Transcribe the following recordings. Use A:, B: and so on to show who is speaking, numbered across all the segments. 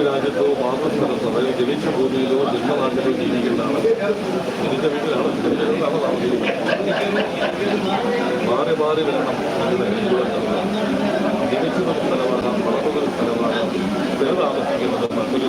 A: നിങ്ങളുടെ മാതൃരാജ്യത്തോ മാതൃസ്ഥലത്തോ അതായത് ജനിച്ച ഭൂമിയിലോ ജന്മനാട്ടിലോ ജീവിക്കുന്നതാണ്. ജനിച്ച വീട്ടിലാണ്. ജനിച്ചിടത്താണ് താമസിക്കുന്നത് മാറി മാറി വരണം. നിങ്ങളുടെ സ്ഥലമാണ്. വളർന്നതൊരു സ്ഥലമാകാം സ്ഥിര താമസിക്കുന്നത് മറ്റൊരു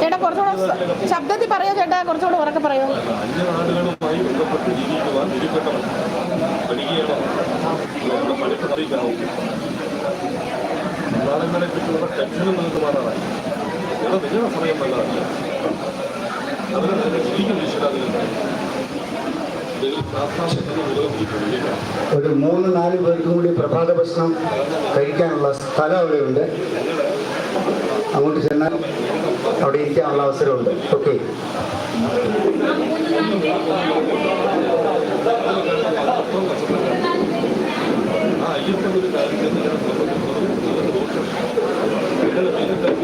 B: ചേട്ടാ കുറച്ചുകൂടെ ശബ്ദത്തിൽ പറയോ ചേട്ടാ കുറച്ചുകൂടെ ഉറക്കെ പറയോ.
A: പറ്റിയുള്ള ടെൻഷനും നിങ്ങൾക്ക് ഇവിടെ നിങ്ങളുടെ സമയം നല്ലതല്ല. തന്നെ
C: ഒരു മൂന്ന് നാല് പേർക്കും കൂടി പ്രഭാത ഭക്ഷണം കഴിക്കാനുള്ള സ്ഥലം അവിടെയുണ്ട്. അങ്ങോട്ട് ചെന്നാൽ അവിടെ ഇരിക്കാനുള്ള അവസരമുണ്ട്. ഓക്കെ.
A: ആ അയ്യപ്പൻ ഒരു കാര്യത്തിൽ ഞാൻ പ്രവർത്തിക്കുന്നത് ദോഷം നിങ്ങളുടെ മീനത്തിൽ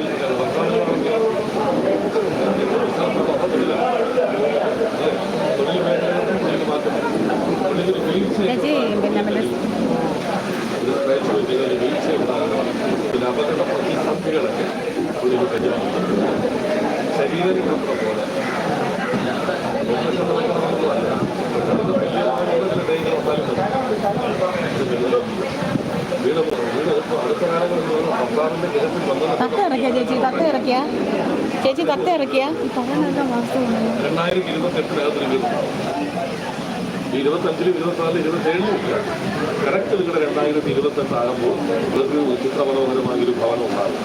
A: തൊഴിൽ മേഖലയിൽ മാറ്റം തൊഴിലൊരു വീഴ്ച
B: ചേച്ചി പിന്നെ പിന്നെ
A: ഇത് പ്രയത്നം ചെയ്താൽ വീഴ്ച ഉണ്ടാകണം പിന്നെ അപകട പ്രതിസന്ധികളൊക്കെ ഒരു കരുതുന്നു ശരീരത്തിനൊക്കെ പോലെ വീട് വീട് അടുത്ത കാലങ്ങളിൽ ഭർത്താവിന്റെ ഗൃഹത്തിൽ വന്നത്
B: തത്ത ഇറക്കിയ ചേച്ചി തത്ത ഇറക്കിയ ചേച്ചി തത്ത ഇറക്കിയ പറയുന്നതൊക്കെ വാസ്തവമാണ്
A: രണ്ടായിരത്തി ഇരുപത്തെട്ടിനകത്ത് ഇരുപത്തഞ്ചിലും ഇരുപത്തിനാലിലും ഇരുപത്തേഴിലും ഇല്ല. കറക്റ്റ് നിങ്ങളുടെ രണ്ടായിരത്തി ഇരുപത്തെട്ടാകുമ്പോൾ നിങ്ങൾക്ക് ചിത്രമനോഹരമായ ഒരു ഭവനം ഉണ്ടാകും.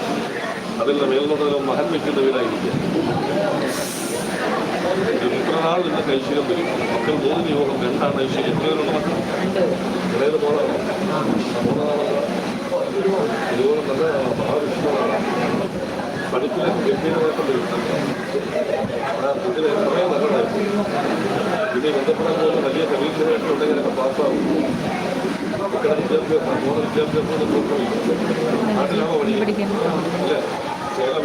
A: അതിന്റെ മേൽനോട്ടം മഹൻ വെക്കുന്ന വീടായിരിക്കും. ഇത്രനാൾ നിന്ന് കൈശീലം വരും. മക്കൾ മൂന്ന് യോഗം രണ്ടാണ് ഐശ്വര്യം എത്രയുള്ള മക്കൾ. ഇടയത് പോണാണോ മൂന്നാണല്ലോ ഇതുപോലെ നല്ല മഹാവിഷ്ണുവാണ് പഠിപ്പിലൊക്കെ ഗംഭീരമായിട്ട് വരും ആ ഇതിൽ കുറേ നല്ലതായിരുന്നു ഇതിനെ ബന്ധപ്പെടാൻ വലിയ പരീക്ഷകളൊക്കെ പാസ്സാവും മക്കളുടെ വിദ്യാഭ്യാസം മൂന്ന് വിദ്യാഭ്യാസം നോക്കില്ല നാട്ടിലാണോ പഠിക്കുന്നത്
B: പഠിക്കുന്നു.
A: അല്ലേ കേരള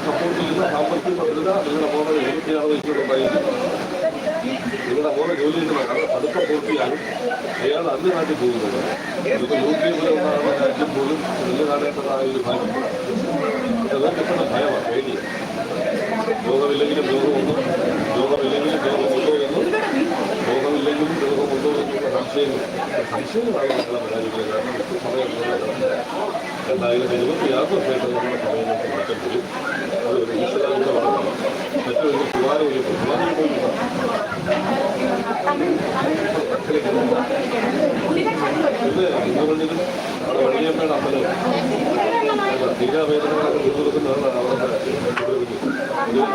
A: സഹോദരനെ പോലും സപ്പോർട്ട് ചെയ്യുന്ന സാമ്പത്തിക ഭദ്രത നിങ്ങളുടെ മോനെ ഇരുപത്തിയാറ് വയസ്സുകൊണ്ടായിരിക്കും നിങ്ങളുടെ മോനെ ജോലി ചെയ്യുന്ന അടുത്ത പൂർത്തിയാണ് അയാൾ അന്ന് നാട്ടിൽ പോകുന്നത് ഇപ്പോൾ യു കെ പോലെ ഉണ്ടാകുന്ന രാജ്യം പോലും നിങ്ങൾ കാണേണ്ടതായ ഒരു ഭാഗ്യം അത് കിട്ടുന്ന ഭയമാണ് പേടിയാണ് രോഗമില്ലെങ്കിലും രോഗമുണ്ടോ രോഗമില്ലെങ്കിലും രോഗമുണ്ടോ രോഗമില്ലെങ്കിലും രോഗമുണ്ടോ എന്നുള്ള സംശയങ്ങൾ സംശയങ്ങളാണ് നിങ്ങളെ പരാതികൾ കാരണം ഇപ്പോൾ സമയം രണ്ടായിരത്തി ഇരുപത്തിയാറ് വർഷമായിട്ട് നമ്മുടെ സമയങ്ങൾക്ക് മാറ്റം വരും അതൊരു ഒരു ഈശ്വരാനുഗ്രഹമാണ് മറ്റൊരു ഒരു കുമാരി പോയി ഇത് ഇന്നുകൊണ്ടിലും അവിടെ വഴിയമ്മയുടെ അമ്പലം തീരാവേദനകളൊക്കെ തീർക്കുന്നതാണ് അവരുടെ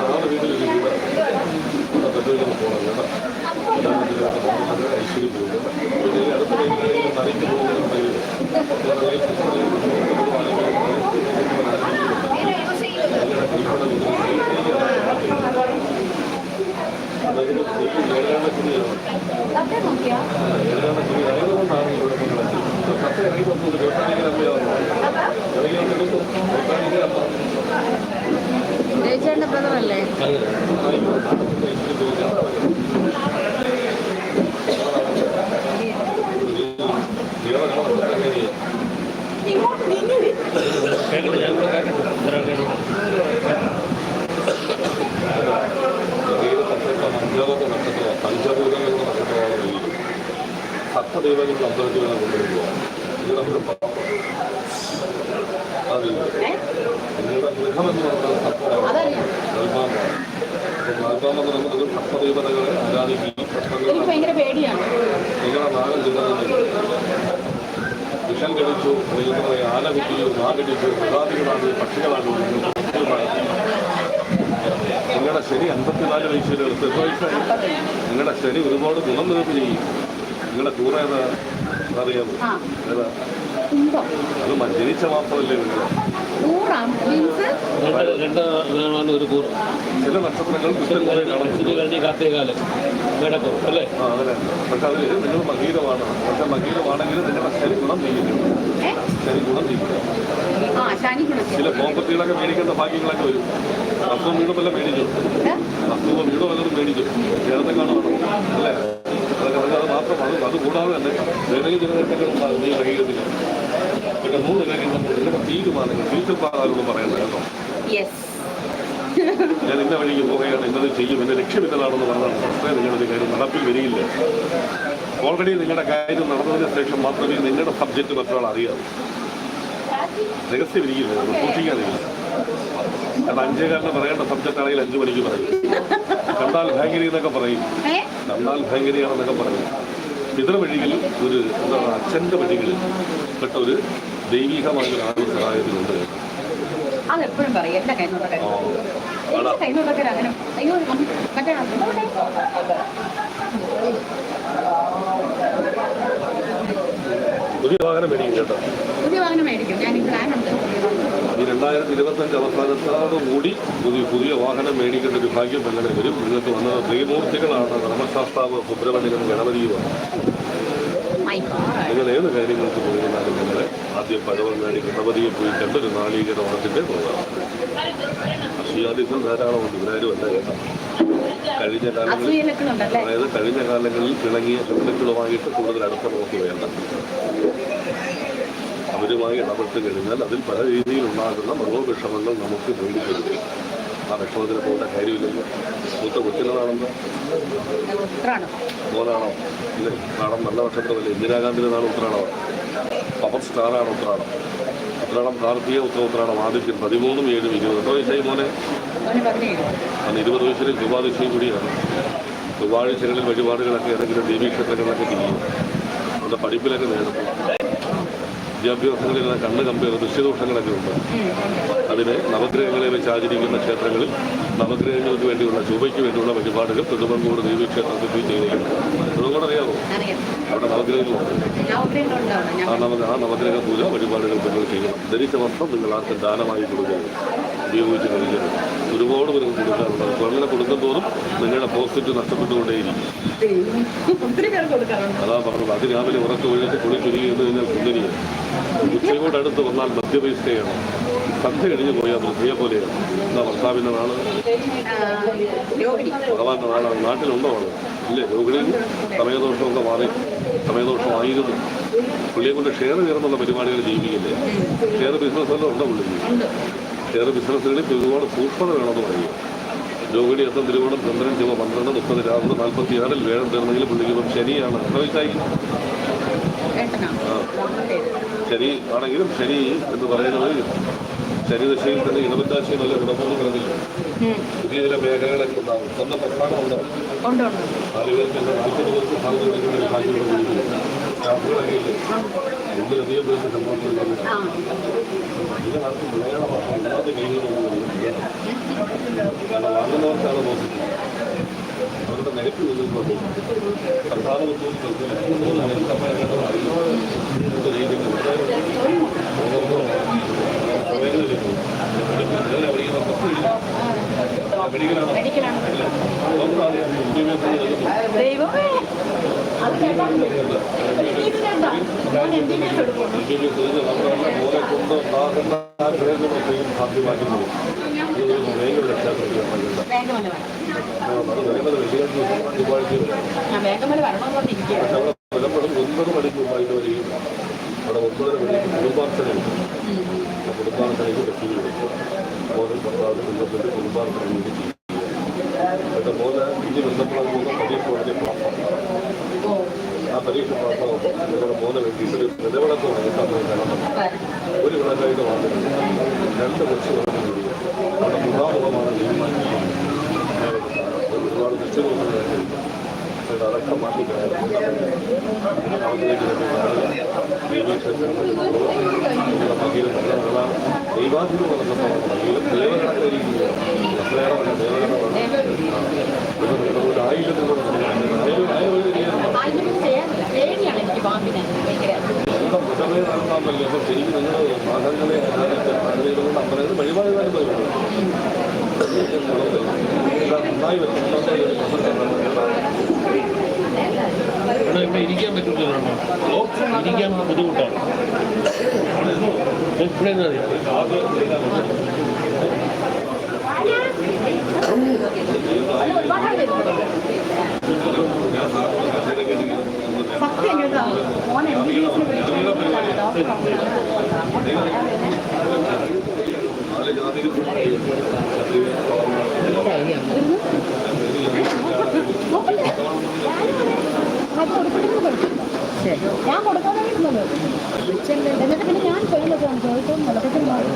A: നാല് വീട്ടിലൊരു പദ്ധതികൾ പോകുന്നത് ഐശ്വര്യം പോകുന്നത് അടുത്ത അറിയിച്ചു പോകുന്നുണ്ടെങ്കിൽ ഏഴാണത്തിനാണ് ഇവിടെ
B: പത്ത് ഇറങ്ങി പോകുന്നത് ബോട്ടാനിക്കൽ
A: അമ്മയാവുന്നു ഇറങ്ങി വന്നിട്ട് ബോട്ടാനിക്കൽ അമ്മ ജയിച്ചേണ്ട പ്രതമല്ലേ വേണം അതില്ല
B: ഏ?
A: നിങ്ങളുടെ നൽകാമാണ് നൽകാമെന്ന് നമുക്ക് ആരാധിക്കുകയും പ്രശ്നങ്ങൾ
B: ഭയങ്കര പേടിയാണ്.
A: നിങ്ങളുടെ വിഷം കഴിച്ചു ആന കുട്ടിയോ നാ പക്ഷികളാണ് നിങ്ങളുടെ ശരി അൻപത്തിനാല് നിങ്ങളുടെ ശരി ഒരുപാട് ഗുണം നിർത്തി ചെയ്യും. നിങ്ങളുടെ ടൂർ ഏതാ? അറിയാമോ ഏതാ? അത് ജനിച്ച മാത്രമല്ലേ നിങ്ങൾ
B: നൂറാം മീൻസ്
D: രണ്ട് രണ്ട് ഗ്രഹമാണ് ഒരു കൂറ്
A: ചില നക്ഷത്രങ്ങൾ
D: കാത്തേകാലം മേടക്കം അല്ലേ?
A: ആ അങ്ങനെ. പക്ഷെ അതിൽ നിങ്ങൾ മകീരമാണ്. പക്ഷെ മകീരമാണെങ്കിൽ നിങ്ങളുടെ ശരി ഗുണം
B: ഏ?
A: ശരി ഗുണം ചില പ്രോപ്പർട്ടികളൊക്കെ മേടിക്കേണ്ട ഭാഗ്യങ്ങളൊക്കെ വരും. അസുഖം വീടും എല്ലാം മേടിക്കും. അസുഖം വീടും വല്ലതും മേടിക്കും. നേരത്തെ കാണുവാണോ അല്ലേ? അത് മാത്രമാണ്. മാത്രം അത് അത് കൂടാതെ തന്നെ ജനകീയ ചില നീ വൈകിട്ടില്ല പിന്നെ മൂന്ന് കാര്യങ്ങൾ നിങ്ങളുടെ തീരുമാനങ്ങൾ ഫ്യൂച്ചർ പറയുന്നത് കേട്ടോ. ഞാൻ ഇന്ന വഴിക്ക് പോവുകയാണ് ഇന്നത് ചെയ്യും എന്റെ ലക്ഷ്യം ഇന്നതാണെന്ന് പറഞ്ഞാൽ പക്ഷേ നിങ്ങളുടെ കാര്യം നടപ്പിൽ വരികയില്ല. ഓൾറെഡി നിങ്ങളുടെ കാര്യം നടന്നതിന് ശേഷം മാത്രമേ നിങ്ങളുടെ സബ്ജക്റ്റ് മറ്റൊരാൾ അറിയാവൂ. രഹസ്യം ഇരിക്കില്ല അത് സൂക്ഷിക്കാതിരിക്കില്ല കാരണം അഞ്ചേകാലിന് പറയേണ്ട സബ്ജക്റ്റ് ആണെങ്കിൽ അഞ്ചു മണിക്ക് പറയും. കണ്ടാൽ ഭയങ്കരി എന്നൊക്കെ പറയും. കണ്ടാൽ ഭയങ്കരിയാണെന്നൊക്കെ പറയും. പിതൃവഴിയിൽ ഒരു എന്താ പറയുക അച്ഛന്റെ വഴികളിൽ പെട്ട ഒരു ദൈവികമായ ഒരു ആളുകൾ സഹായത്തിലുണ്ട്
B: അതെപ്പോഴും പറയും അങ്ങനെ അയ്യോ മറ്റേ.
A: പുതിയ വാഹനം മേടിക്കും കേട്ടോ
B: പുതിയ വാഹനം മേടിക്കും. ഞാൻ പ്ലാൻ ഉണ്ട്.
A: ഈ രണ്ടായിരത്തി ഇരുപത്തഞ്ച് അവസാനത്തോടു കൂടി പുതിയ പുതിയ വാഹനം മേടിക്കേണ്ട ഒരു ഭാഗ്യം എങ്ങനെ വരും. നിങ്ങൾക്ക് വന്ന ത്രിമൂർത്തികളാണ്. ധർമ്മശാസ്താവ് സുബ്രഹ്മണ്യനും ഗണപതിയുമാണ്. നിങ്ങൾ ഏത് കാര്യങ്ങൾക്ക് പോയിരുന്നാലും നിങ്ങൾ ആദ്യം പഴവൻ വേണ്ടി ഗണപതിയെ പോയി കണ്ടൊരു നാളീകര ഓണത്തിന്റെ പോകാം അശ്വയാദിത്യം ധാരാളമുണ്ട് ഇവരാരും അല്ല കേട്ടോ. കഴിഞ്ഞ കാലങ്ങളിൽ അതായത് കഴിഞ്ഞ കാലങ്ങളിൽ പിണങ്ങിയ ശത്രുക്കളുമായിട്ട് കൂടുതൽ അടുത്ത നോക്കി വേണ്ട. അവരുമായി ഇടപെട്ട് കഴിഞ്ഞാൽ അതിൽ പല രീതിയിലുണ്ടാകുന്ന മനോവിഷമങ്ങൾ നമുക്ക് നേടിക്കൊടുക്കും. ആ വിഷമത്തിന് പോകേണ്ട കാര്യമില്ലല്ലോ. മൂത്ത
B: കൊച്ചിനാണെന്നോ?
A: മോനാണോ? ഇല്ലേ? നാടൻ നല്ല നക്ഷത്രമല്ലേ? ഇന്ദിരാഗാന്ധിയുടെ നാട് ഉത്രാടമാണ് പവർ സ്റ്റാറാണ് ഉത്രാടം ഉത്രാടം കാർത്തിക ഉത്തര ഉത്രാടം ആദിത്യം പതിമൂന്നും ഏഴും ഇരുപത്. എത്ര വയസ്സായി മോനെ? അന്ന് ഇരുപത് വയസ്സിൽ ചൊവ്വാദിശയും കൂടിയാണ്. ചൊവ്വാഴ്ചകളിൽ വഴിപാടുകളൊക്കെ ഏതെങ്കിലും ദേവീക്ഷേത്രങ്ങളിലൊക്കെ ചെയ്യും നമ്മുടെ പഠിപ്പിലൊക്കെ നേടുന്നു. വിദ്യാഭ്യാസങ്ങളിൽ കണ്ണ് കമ്പയർ ദൃശ്യദോഷങ്ങളൊക്കെ ഉണ്ട്. അതിന് നവഗ്രഹങ്ങളെ വെച്ച് ആചരിക്കുന്ന ക്ഷേത്രങ്ങളിൽ നവഗ്രഹങ്ങൾക്ക് വേണ്ടിയുള്ള ചൊവ്വയ്ക്ക് വേണ്ടിയുള്ള വഴിപാടുകൾ നെടുമങ്ങോട് ദേവീക്ഷേത്രത്തിൽ ചെയ്തിരിക്കുന്നു അതുകൊണ്ട് അറിയാമോ അവിടെ നവഗ്രഹങ്ങളുണ്ട്. ആ നവ ആ നവഗ്രഹ പൂജ വഴിപാടുകൾ നിങ്ങൾ ചെയ്യണം ധരിച്ച വസ്ത്രം നിങ്ങൾ ആർക്ക് ദാനമായി കൊടുക്കരുത് ഉപയോഗിച്ച് കളിക്കുന്നത് ഒരുപാട് പേർക്ക് കൊടുക്കാറുണ്ട്. അപ്പോൾ അങ്ങനെ കൊടുക്കും തോറും നിങ്ങളുടെ പോസിറ്റ് നഷ്ടപ്പെട്ടുകൊണ്ടേയിരിക്കും. അതാ പറഞ്ഞത്. അത് രാവിലെ ഉറക്കം ഒഴിച്ച് കുളി ചുരുങ്ങി എന്ന് കഴിഞ്ഞാൽ സുന്ദരിയാണ്. ഉച്ചയോട് അടുത്ത് വന്നാൽ മധ്യവയസ്കയാണ് സന്ധ്യ കഴിഞ്ഞ് പോയാൽ വൃദ്ധയെ പോലെയാണ്. എന്താ ഭർത്താവിന്റെ
B: നാൾ
A: ഭഗവാന്റെ നാളാണ് നാട്ടിലുണ്ടോ ആണ് ഇല്ലേ രോഗികളിൽ സമയദോഷമൊക്കെ മാറി. സമയദോഷമായിരുന്നു. പുള്ളിയെ കൊണ്ട് ഷെയർ ചേർന്നുള്ള പരിപാടികൾ ജീവിക്കില്ലേ? ഷെയർ ബിസിനസ് എല്ലാം ഉണ്ടോ പുള്ളിക്ക്? ഷെയർ ബിസിനസ്സുകളിൽ ഒരുപാട് സൂക്ഷ്മത വേണമെന്ന് പറയുക ജോഗിടി അത്തം തിരുവോണം ചന്ദ്രൻ ചുമ പന്ത്രണ്ട് മുപ്പത് രാവിലെ നാൽപ്പത്തി ആറിൽ വേണം തീർന്നെങ്കിൽ പുള്ളിക്ക് ഇപ്പം ശനിയാണ്
B: ഏട്ടനാ
A: ശനി ആണെങ്കിലും ശനി എന്ന് പറയുന്നത് ശനിദശയിൽ തന്നെ ഇടവറ്റാശയം നല്ല ഗുണമൊന്നും കിടന്നില്ല. പുതിയ ചില മേഖലകളൊക്കെ ഉണ്ടാകും സ്വന്തം പ്രസ്ഥാനം ഉണ്ടാവും
B: ഉണ്ട് ഉണ്ട്.
A: നാല് പേർക്ക് നാൽപ്പത് പേർക്ക് സാധ്യത ഇല്ലേ വാങ്ങുന്നവർക്കാണ് നോക്കുന്നത് അവരുടെ നെഗറ്റീവ് നിൽക്കുന്നത് പ്രധാന മെഡിക്കലാണ്
B: മെഡിക്കലാണ് ദൈവമേ. അത് കേട്ടാ ഇത് കേട്ടാ ഞാൻ എന്തിനാ കൊടുക്കും
A: മോനെ കൊണ്ട് ഉണ്ടാകുന്ന ആ ഗ്രഹങ്ങളൊക്കെയും സാധ്യമാക്കുന്നത് ഭയങ്കര രക്ഷാകർത്തിയാണ്
B: വേഗമല്ല വേണം
A: വരുന്നത് വെള്ളിയാഴ്ച ദിവസം ചൊവ്വാഴ്ച
B: ഞാൻ വേഗമല്ല വരണമെന്ന് പറഞ്ഞിരിക്കുകയാണ്
A: പക്ഷെ ഒൻപത് മണിക്ക് മുമ്പായിട്ട് വരികയും അവിടെ ഒൻപതര മണിക്ക് കുടുംബാർച്ചനയ്ക്ക് വെട്ടി കൊടുക്കും മോനും ഭർത്താവിനും കുടുംബത്തിന്റെ കുടുംബാർച്ചന കൂടി ചെയ്യും എന്റെ ഇനി ബന്ധപ്പെടാൻ പോകുന്ന പതിയെ കോടതി ആ പരീക്ഷ പാസ്സാകുമ്പോൾ നിങ്ങളുടെ മൂന്ന് വ്യക്തികൾ ഒരു നിലവിളക്ക് വാങ്ങിക്കാൻ വേണ്ടി ഒരു വിളക്കായിട്ട് മാത്രമല്ല രണ്ട് കൂടി അവിടെ മുഖാമുഖമാണ് തീരുമാനിക്കുന്നത് ഒരുപാട് നിശ്ചയങ്ങളുണ്ട് അടക്കം മാറ്റിക്കളയാം ദൈവാധീനം നടന്നപ്പോൾ ദേവകണക്കായിരിക്കും ഒരു ആയിരം രൂപ
B: ആദ്യം ചെയ്യാറില്ല പേടിയാണ് എനിക്ക് പാമ്പിനെ ഭയങ്കര
A: മൃഗമേ നടത്താമല്ലോ. അപ്പം ശരിക്കും നിങ്ങൾ മതങ്ങളെ കൊണ്ട് അമ്പലങ്ങൾ വഴിപാടുകാരും വരുന്നുണ്ട് നന്നായി
D: ഇവിടെ ഇവിടെ ഇരിക്കാൻ പറ്റില്ല ഇരിക്കാൻ ബുദ്ധിമുട്ടാണ്. ഇവിടെ
B: സത്യം കേട്ടോ. മോൻ ഞാൻ എന്നിട്ട് പിന്നെ ഞാൻ ചെയ്യുന്നത് ചോദിക്കാൻ മുളക്കത്തിൽ മാറി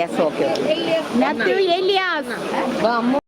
E: Matheus Natu
F: Eliana. Vamos.